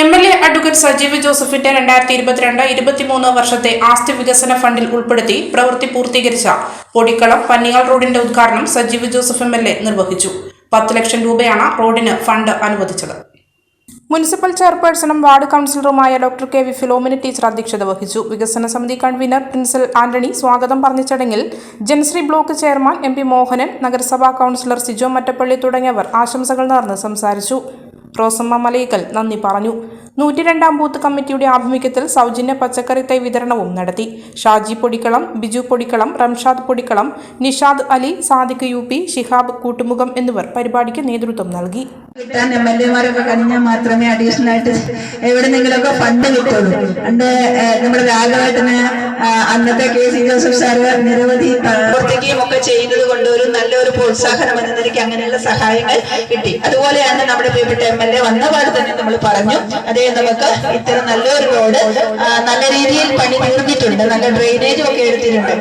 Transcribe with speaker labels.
Speaker 1: M L A advocate Sajeev ജോസഫിന്റെ രണ്ടായിരത്തി ഇരുപത്തിരണ്ട് ഇരുപത്തിമൂന്ന് വർഷത്തെ ആസ്തി വികസന ഫണ്ടിൽ ഉൾപ്പെടുത്തി പ്രവൃത്തി പൂർത്തീകരിച്ച പൊടിക്കളം പന്നിയാൾ റോഡിന്റെ ഉദ്ഘാടനം Sajeev Joseph M L A നിർവഹിച്ചു. പത്ത് ലക്ഷം രൂപയാണ് റോഡിന് ഫണ്ട് അനുവദിച്ചത്. മുനിസിപ്പൽ ചെയർപേഴ്സണും വാർഡ് കൌൺസിലറുമായ ഡോക്ടർ കെ വി ഫിലോമിന് ടീച്ചർ അധ്യക്ഷത വഹിച്ചു. വികസന സമിതി കൺവീനർ പ്രിൻസൽ ആന്റണി സ്വാഗതം പറഞ്ഞ ചടങ്ങിൽ Janasree block chairman M P Mohanan നഗരസഭാ കൌൺസിലർ സിജോ മറ്റപ്പള്ളി തുടങ്ങിയവർ ആശംസകൾ നേർന്ന് സംസാരിച്ചു. റോസമ്മ മലയിക്കൽ നന്ദി പറഞ്ഞു നൂറ്റിരണ്ടാം ബൂത്ത് കമ്മിറ്റിയുടെ ആഭിമുഖ്യത്തിൽ സൗജന്യ പച്ചക്കറി തൈ വിതരണവും നടത്തി. ഷാജി പൊടിക്കളം ബിജു പൊടിക്കളം റംഷാദ് പൊടിക്കളം നിഷാദ് അലി സാദിഖ് യു പി ഷിഹാബ് കൂട്ടുമുഖം എന്നിവർ പരിപാടിക്ക് നേതൃത്വം നൽകി.
Speaker 2: കിട്ടാൻ എം എൽ എമാരൊക്കെ കഴിഞ്ഞാൽ മാത്രമേ അഡീഷണൽ ആയിട്ട് എവിടെന്നെങ്കിലുമൊക്കെ ഫണ്ട് കിട്ടുള്ളൂ. പണ്ട് നമ്മുടെ രാഘവേട്ടന് അന്നത്തെ കെ സി ജോസഫ് സാറ് നിരവധി പ്രവർത്തിക്കുകയും ഒക്കെ ചെയ്തത് കൊണ്ട് ഒരു നല്ലൊരു പ്രോത്സാഹനം എന്ന നിലയ്ക്ക് അങ്ങനെയുള്ള സഹായങ്ങൾ കിട്ടി. അതുപോലെയാണ് നമ്മുടെ പ്രിയപ്പെട്ട എം എൽ എ വന്ന പാട് തന്നെ നമ്മൾ പറഞ്ഞു. അതേ നമുക്ക് ഇത്തരം നല്ലൊരു റോഡ് നല്ല രീതിയിൽ പണി തീർന്നിട്ടുണ്ട് നല്ല ഡ്രെയിനേജും ഒക്കെ എടുത്തിട്ടുണ്ട്.